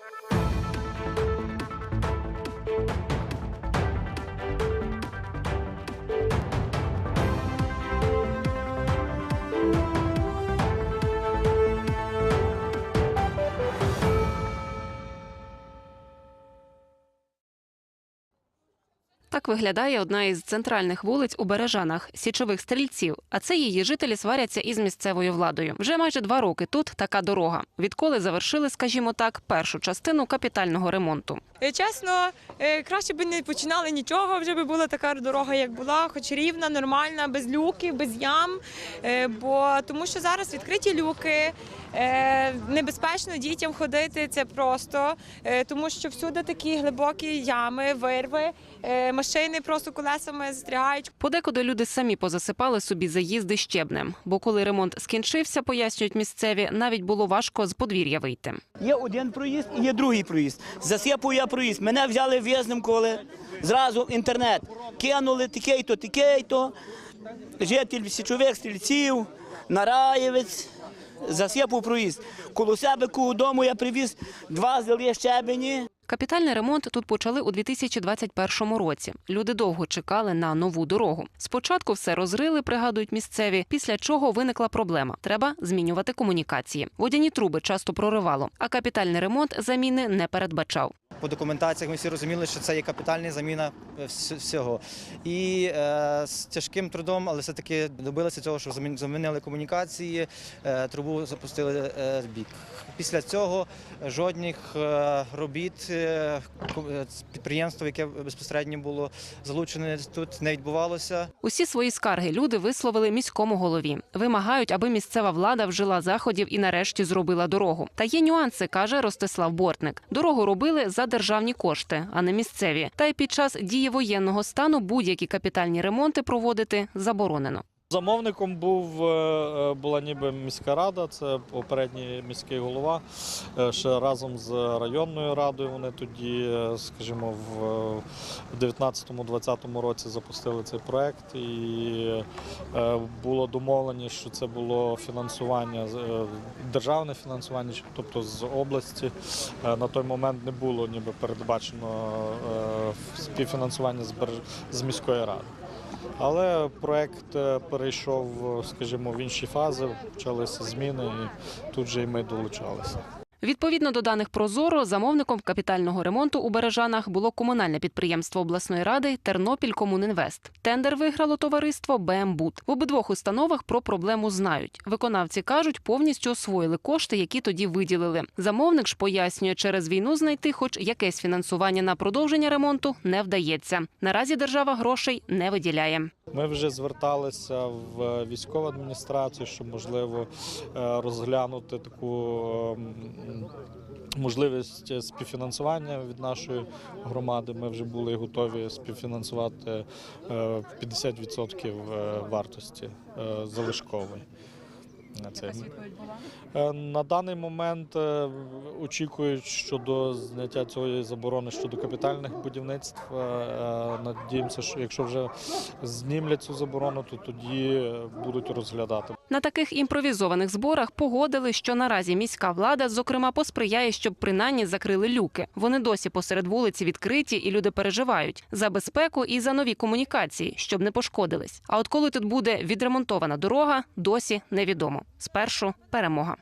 thank you Так виглядає одна із центральних вулиць у Бережанах січових стрільців. А це її жителі сваряться із місцевою владою. Вже майже два роки тут така дорога. Відколи завершили, скажімо так, першу частину капітального ремонту. Е, Чесно, е, краще б не починали нічого, вже би була така дорога, як була, хоч рівна, нормальна, без люків, без ям. Е, Бо тому що зараз відкриті люки, небезпечно дітям ходити, це просто, тому що всюди такі глибокі ями, вирви, машини просто колесами застрягають. Подекуди люди самі позасипали собі заїзди щебнем. Бо коли ремонт скінчився, пояснюють місцеві, навіть було важко з подвір'я вийти. Є один проїзд і є другий проїзд. Засипав я проїзд. Мене взяли в'язним, коли зразу в інтернет. Кинули таке-то, таке-то. Житель січових стрільців, нараєвець. Засипав проїзд. Коло себе коло дому я привіз два зелі щебені. Капітальний ремонт тут почали у 2021 році. Люди довго чекали на нову дорогу. Спочатку все розрили, пригадують місцеві. Після чого виникла проблема. Треба змінювати комунікації. Водяні труби часто проривало, а капітальний ремонт заміни не передбачав. По документаціях ми всі розуміли, що це є капітальна заміна е, всього. І е, з тяжким трудом, але все-таки добилися цього, що замін- замінили комунікації, е, трубу запустили е, бік. Після цього жодних е, робіт е, підприємства, яке безпосередньо було залучене тут, не відбувалося. Усі свої скарги люди висловили міському голові. Вимагають, аби місцева влада вжила заходів і нарешті зробила дорогу. Та є нюанси, каже Ростислав Бортник. Дорогу робили за державні кошти, а не місцеві. Та й під час дії воєнного стану будь-які капітальні ремонти проводити заборонено. Замовником був е, е, була ніби міська рада, це попередній міський голова. Е, Ще разом з районною радою вони тоді, скажімо, в е, 19-20 році запустили цей проект, і було домовлені, що це було фінансування державне фінансування, тобто з області. На той момент не було ніби передбачено співфінансування з міської ради. Але проект е, перейшов, е, скажімо, в інші фази, почалися зміни, і тут же і ми долучалися. Відповідно до даних Прозоро, замовником капітального ремонту у Бережанах було комунальне підприємство обласної ради Тернопіль Комунінвест. Тендер виграло товариство БМБУД. В обидвох установах про проблему знають. Виконавці кажуть, повністю освоїли кошти, які тоді виділили. Замовник ж пояснює, через війну знайти хоч якесь фінансування на продовження ремонту не вдається. Наразі держава грошей не виділяє. Ми вже зверталися в військову адміністрацію, щоб можливо е, розглянути таку ем, можливість співфінансування від нашої громади. Ми вже були готові співфінансувати е, 50% е, вартості е, залишкової. На це. Е, На даний момент е, очікують щодо зняття цієї заборони щодо капітальних будівництв. Е, Надіємося, що якщо вже знімлять цю заборону, то тоді будуть розглядати. На таких імпровізованих зборах погодили, що наразі міська влада, зокрема, посприяє, щоб принаймні закрили люки. Вони досі посеред вулиці відкриті, і люди переживають за безпеку і за нові комунікації, щоб не пошкодились. А от коли тут буде відремонтована дорога, досі невідомо. Спершу перемога.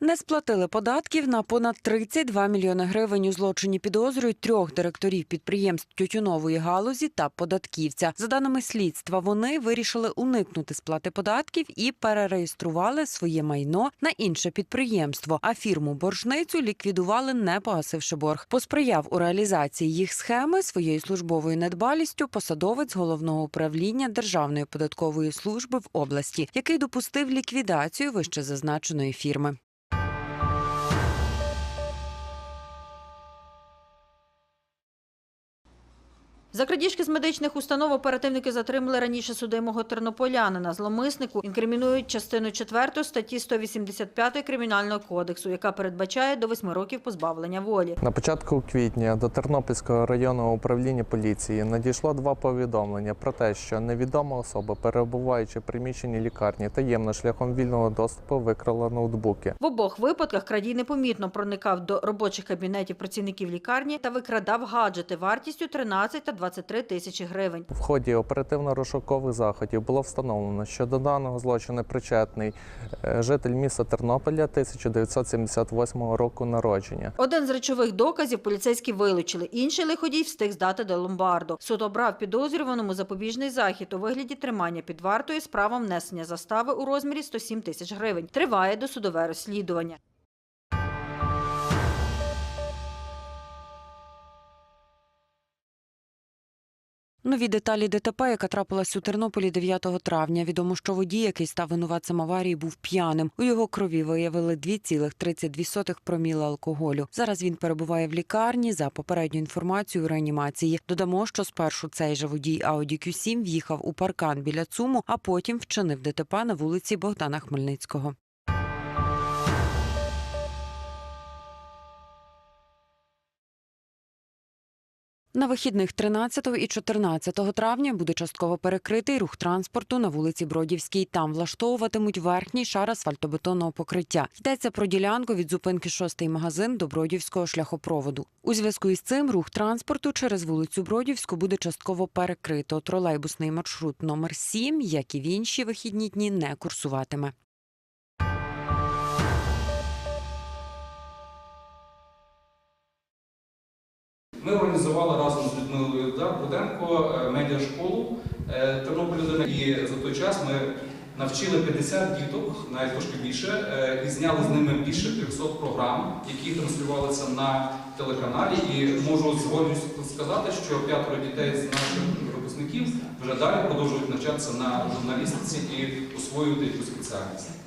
Не сплатили податків на понад 32 мільйони гривень у злочині підозрюють трьох директорів підприємств тютюнової галузі та податківця. За даними слідства, вони вирішили уникнути сплати податків і перереєстрували своє майно на інше підприємство. А фірму боржницю ліквідували, не погасивши борг. Посприяв у реалізації їх схеми своєю службовою недбалістю посадовець головного управління Державної податкової служби в області, який допустив ліквідацію вище зазначеної фірми. За крадіжки з медичних установ оперативники затримали раніше судимого тернополянина. Зломиснику інкримінують частину 4 статті 185 Кримінального кодексу, яка передбачає до 8 років позбавлення волі. На початку квітня до Тернопільського районного управління поліції надійшло два повідомлення про те, що невідома особа, перебуваючи в приміщенні лікарні, таємно шляхом вільного доступу викрала ноутбуки. В обох випадках крадій непомітно проникав до робочих кабінетів працівників лікарні та викрадав гаджети вартістю 13 та 23 тисячі гривень. В ході оперативно-розшукових заходів було встановлено, що до даного злочину причетний е, житель міста Тернополя 1978 року народження. Один з речових доказів поліцейські вилучили. Інший лиходій встиг здати до ломбарду. Суд обрав підозрюваному запобіжний захід у вигляді тримання під вартою з правом внесення застави у розмірі 107 тисяч гривень. Триває досудове розслідування. Нові деталі ДТП, яка трапилась у Тернополі 9 травня. Відомо, що водій, який став винуватцем аварії, був п'яним. У його крові виявили 2,32 проміла алкоголю. Зараз він перебуває в лікарні за попередню інформацію у реанімації. Додамо, що спершу цей же водій Audi Q7 в'їхав у паркан біля ЦУМу, а потім вчинив ДТП на вулиці Богдана Хмельницького. На вихідних 13 і 14 травня буде частково перекритий рух транспорту на вулиці Бродівській. Там влаштовуватимуть верхній шар асфальтобетонного покриття. Йдеться про ділянку від зупинки шостий магазин до Бродівського шляхопроводу. У зв'язку із цим рух транспорту через вулицю Бродівську буде частково перекрито. Тролейбусний маршрут номер 7, як і в інші вихідні дні, не курсуватиме. Ми організували разом з Людмилою Руденко е, медіашколу е, 1 і за той час ми навчили 50 діток, навіть трошки більше, е, і зняли з ними більше 300 програм, які транслювалися на телеканалі. І можу з сказати, що п'ятеро дітей з наших випускників вже далі продовжують навчатися на журналістиці і освоювати цю спеціальність.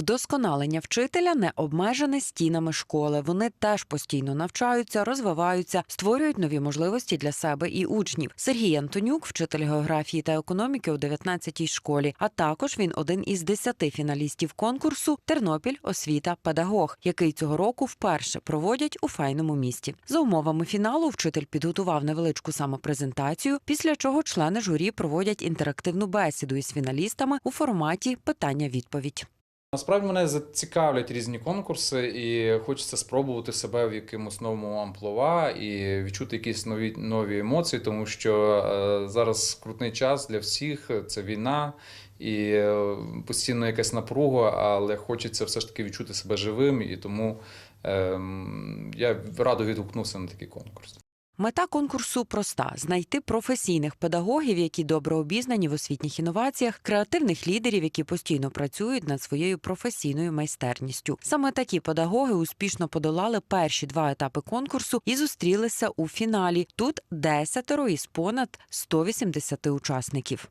Вдосконалення вчителя не обмежене стінами школи. Вони теж постійно навчаються, розвиваються, створюють нові можливості для себе і учнів. Сергій Антонюк, вчитель географії та економіки у 19-й школі. А також він один із десяти фіналістів конкурсу Тернопіль освіта педагог, який цього року вперше проводять у файному місті. За умовами фіналу вчитель підготував невеличку самопрезентацію, після чого члени журі проводять інтерактивну бесіду із фіналістами у форматі питання-відповідь. Насправді мене зацікавлять різні конкурси, і хочеться спробувати себе в якомусь новому амплуа і відчути якісь нові нові емоції, тому що е, зараз скрутний час для всіх. Це війна і е, постійно якась напруга, але хочеться все ж таки відчути себе живим, і тому е, я радо відгукнувся на такий конкурс. Мета конкурсу проста: знайти професійних педагогів, які добре обізнані в освітніх інноваціях, креативних лідерів, які постійно працюють над своєю професійною майстерністю. Саме такі педагоги успішно подолали перші два етапи конкурсу і зустрілися у фіналі. Тут десятеро із понад 180 учасників.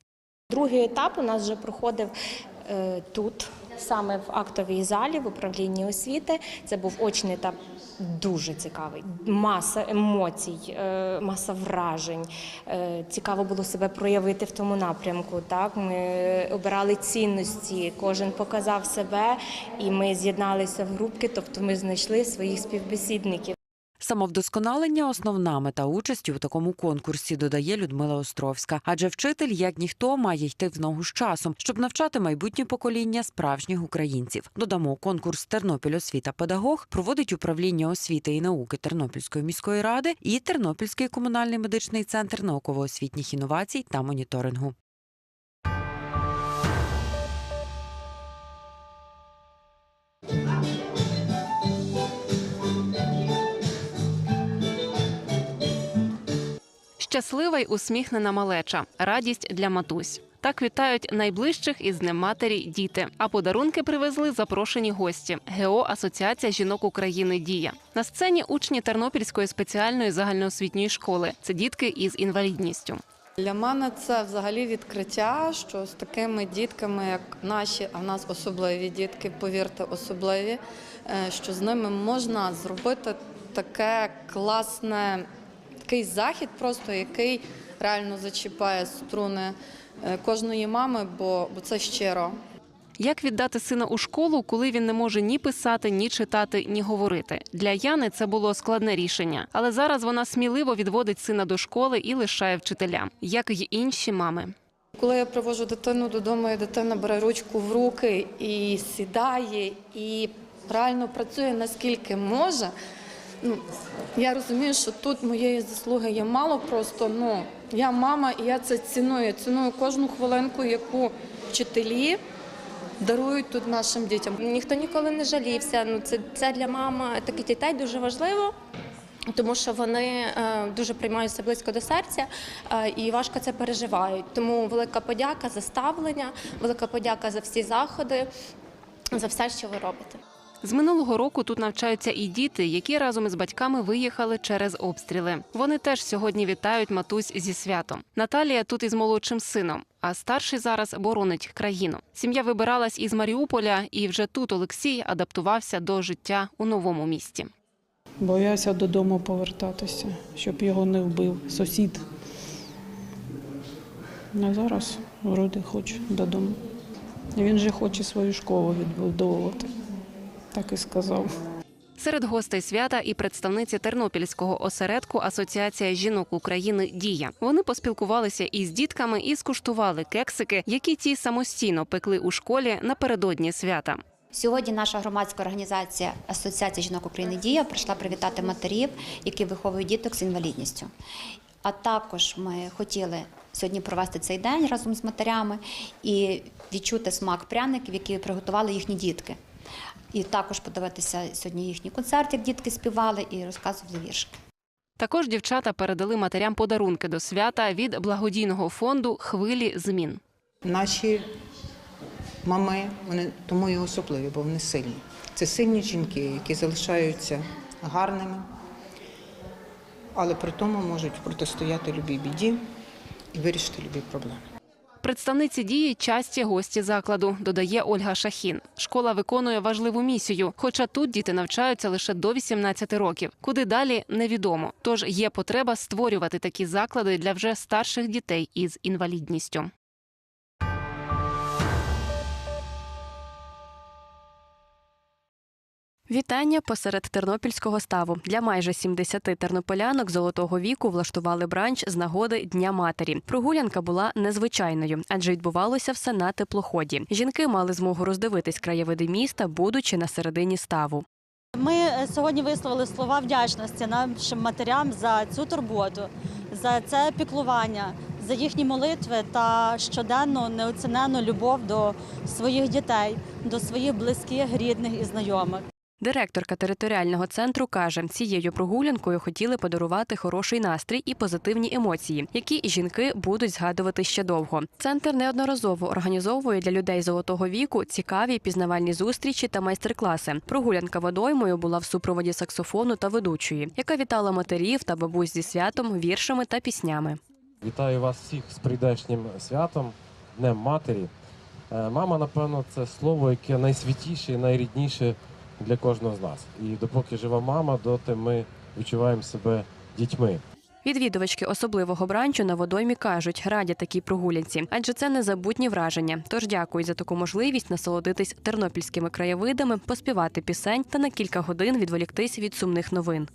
Другий етап у нас вже проходив е, тут, саме в актовій залі, в управлінні освіти. Це був очний етап дуже цікавий. Маса емоцій, е, маса вражень. Е, цікаво було себе проявити в тому напрямку. Так, ми обирали цінності, кожен показав себе, і ми з'єдналися в групки, тобто ми знайшли своїх співбесідників. Самовдосконалення основна мета участі у такому конкурсі, додає Людмила Островська. Адже вчитель, як ніхто, має йти в ногу з часом, щоб навчати майбутнє покоління справжніх українців. Додамо, конкурс Тернопіль освіта педагог проводить управління освіти і науки Тернопільської міської ради і Тернопільський комунальний медичний центр науково-освітніх інновацій та моніторингу. Щаслива й усміхнена малеча, радість для матусь. Так вітають найближчих із Днем матері діти. А подарунки привезли запрошені гості. ГО Асоціація жінок України Дія на сцені учні Тернопільської спеціальної загальноосвітньої школи. Це дітки із інвалідністю. Для мене це взагалі відкриття, що з такими дітками, як наші, а в нас особливі дітки, повірте, особливі, е, що з ними можна зробити таке класне, такий захід, просто який реально зачіпає струни е, кожної мами, бо, бо це щиро. Як віддати сина у школу, коли він не може ні писати, ні читати, ні говорити? Для Яни це було складне рішення, але зараз вона сміливо відводить сина до школи і лишає вчителям, як й інші мами. Коли я привожу дитину додому, і дитина бере ручку в руки і сідає, і реально працює наскільки може. Ну, я розумію, що тут моєї заслуги є мало, просто ну я мама, і я це ціную. Я ціную кожну хвилинку, яку вчителі дарують тут нашим дітям. Ніхто ніколи не жалівся. Ну це, це для мами таких дітей дуже важливо. Тому що вони е, дуже приймаються близько до серця е, і важко це переживають. Тому велика подяка за ставлення, велика подяка за всі заходи, за все, що ви робите. З минулого року тут навчаються і діти, які разом із батьками виїхали через обстріли. Вони теж сьогодні вітають матусь зі святом. Наталія тут із молодшим сином, а старший зараз боронить країну. Сім'я вибиралась із Маріуполя, і вже тут Олексій адаптувався до життя у новому місті. Боявся додому повертатися, щоб його не вбив сусід. А зараз вроде хоче додому. Він же хоче свою школу відбудовувати. Так і сказав. Серед гостей свята і представниці Тернопільського осередку Асоціація жінок України Дія. Вони поспілкувалися із дітками і скуштували кексики, які ті самостійно пекли у школі напередодні свята. Сьогодні наша громадська організація Асоціація жінок України Дія прийшла привітати матерів, які виховують діток з інвалідністю. А також ми хотіли сьогодні провести цей день разом з матерями і відчути смак пряників, які приготували їхні дітки. І також подивитися сьогодні їхній концерт, як дітки співали і розказували віршики. Також дівчата передали матерям подарунки до свята від благодійного фонду Хвилі змін. Наші мами, вони тому і особливі, бо вони сильні. Це сильні жінки, які залишаються гарними, але при тому можуть протистояти любій біді і вирішити любі проблеми. Представниці дії часті гості закладу, додає Ольга Шахін. Школа виконує важливу місію, хоча тут діти навчаються лише до 18 років. Куди далі невідомо. Тож є потреба створювати такі заклади для вже старших дітей із інвалідністю. Вітання посеред тернопільського ставу. Для майже 70 тернополянок золотого віку влаштували бранч з нагоди Дня матері. Прогулянка була незвичайною, адже відбувалося все на теплоході. Жінки мали змогу роздивитись краєвиди міста, будучи на середині ставу. Ми е, сьогодні висловили слова вдячності нашим матерям за цю турботу, за це піклування, за їхні молитви та щоденну неоціненну любов до своїх дітей, до своїх близьких, рідних і знайомих. Директорка територіального центру каже, цією прогулянкою хотіли подарувати хороший настрій і позитивні емоції, які жінки будуть згадувати ще довго. Центр неодноразово організовує для людей золотого віку цікаві пізнавальні зустрічі та майстер-класи. Прогулянка водоймою була в супроводі саксофону та ведучої, яка вітала матерів та бабусь зі святом, віршами та піснями. Вітаю вас всіх з прийдешнім святом, Днем Матері. Е, Мама, напевно, це слово, яке найсвятіше і найрідніше для кожного з нас. І допоки жива мама, доти ми відчуваємо себе дітьми. Відвідувачки особливого бранчу на водоймі кажуть, раді такій прогулянці, адже це незабутні враження. Тож дякують за таку можливість насолодитись тернопільськими краєвидами, поспівати пісень та на кілька годин відволіктись від сумних новин.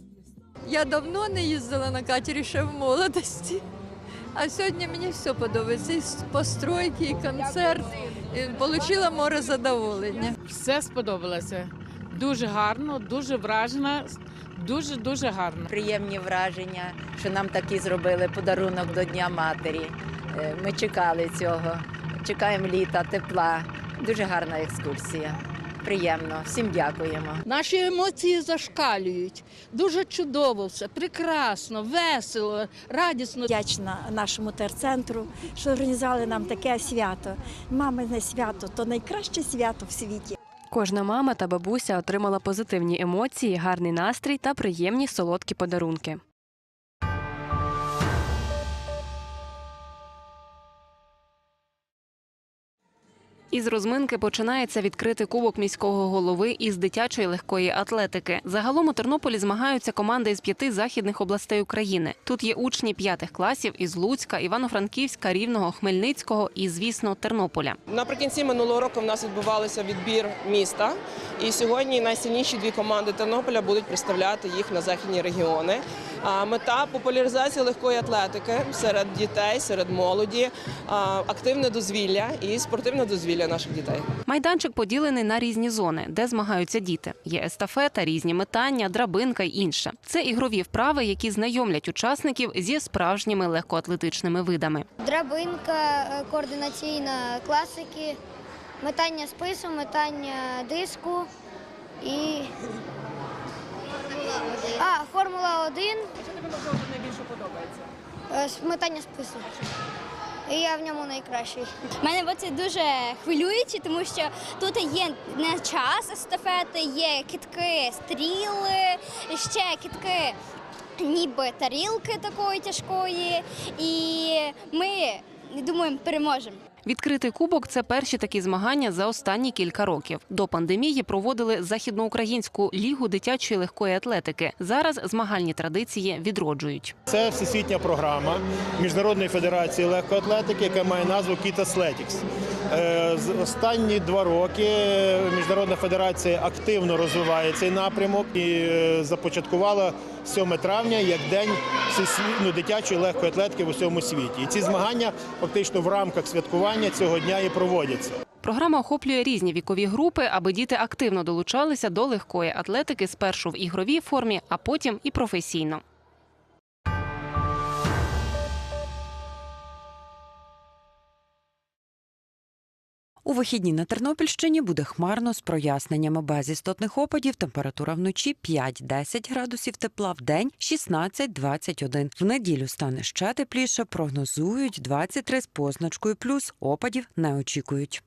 Я давно не їздила на катері ще в молодості. А сьогодні мені все подобається. І постройки, і концерт. І Получила море задоволення. Все сподобалося. Дуже гарно, дуже вражена, дуже дуже гарно. Приємні враження, що нам такі зробили подарунок до Дня матері. Е, Ми чекали цього. Чекаємо літа, тепла. Дуже гарна екскурсія. Приємно. Всім дякуємо. Наші емоції зашкалюють. Дуже чудово все, прекрасно, весело, радісно. Вдячна нашому терцентру, що організували нам таке свято. Мамине свято то найкраще свято в світі. Кожна мама та бабуся отримала позитивні емоції, гарний настрій та приємні солодкі подарунки. Із розминки починається відкритий кубок міського голови із дитячої легкої атлетики. Загалом у Тернополі змагаються команди із п'яти західних областей України. Тут є учні п'ятих класів із Луцька, Івано-Франківська, Рівного, Хмельницького і, звісно, Тернополя. Наприкінці минулого року в нас відбувався відбір міста, і сьогодні найсильніші дві команди Тернополя будуть представляти їх на західні регіони. Мета популяризація легкої атлетики серед дітей, серед молоді, активне дозвілля і спортивне дозвілля наших дітей. Майданчик поділений на різні зони, де змагаються діти. Є естафета, різні метання, драбинка й інше. Це ігрові вправи, які знайомлять учасників зі справжніми легкоатлетичними видами. Драбинка е, координаційна класики, метання спису, метання диску і. А, Формула 1. Що тобі найбільше подобається? Метання спису. І я в ньому найкращий. Мене це дуже хвилююче, тому що тут є не час естафети, є кітки, стріли, ще кітки, ніби тарілки такої тяжкої. І ми думаємо, переможемо. Відкритий кубок це перші такі змагання за останні кілька років. До пандемії проводили західноукраїнську лігу дитячої легкої атлетики. Зараз змагальні традиції відроджують. Це всесвітня програма Міжнародної федерації легкоатлетики, яка має назву з- Останні два роки Міжнародна федерація активно розвиває цей напрямок і е, започаткувала 7 травня як день ну, дитячої легкої атлетики в усьому світі. І ці змагання фактично в рамках святкування цього дня і проводяться. Програма охоплює різні вікові групи, аби діти активно долучалися до легкої атлетики спершу в ігровій формі, а потім і професійно. У вихідні на Тернопільщині буде хмарно з проясненнями без істотних опадів. Температура вночі 5-10 градусів тепла, в день 16-21. В неділю стане ще тепліше. Прогнозують 23 з позначкою плюс. Опадів не очікують.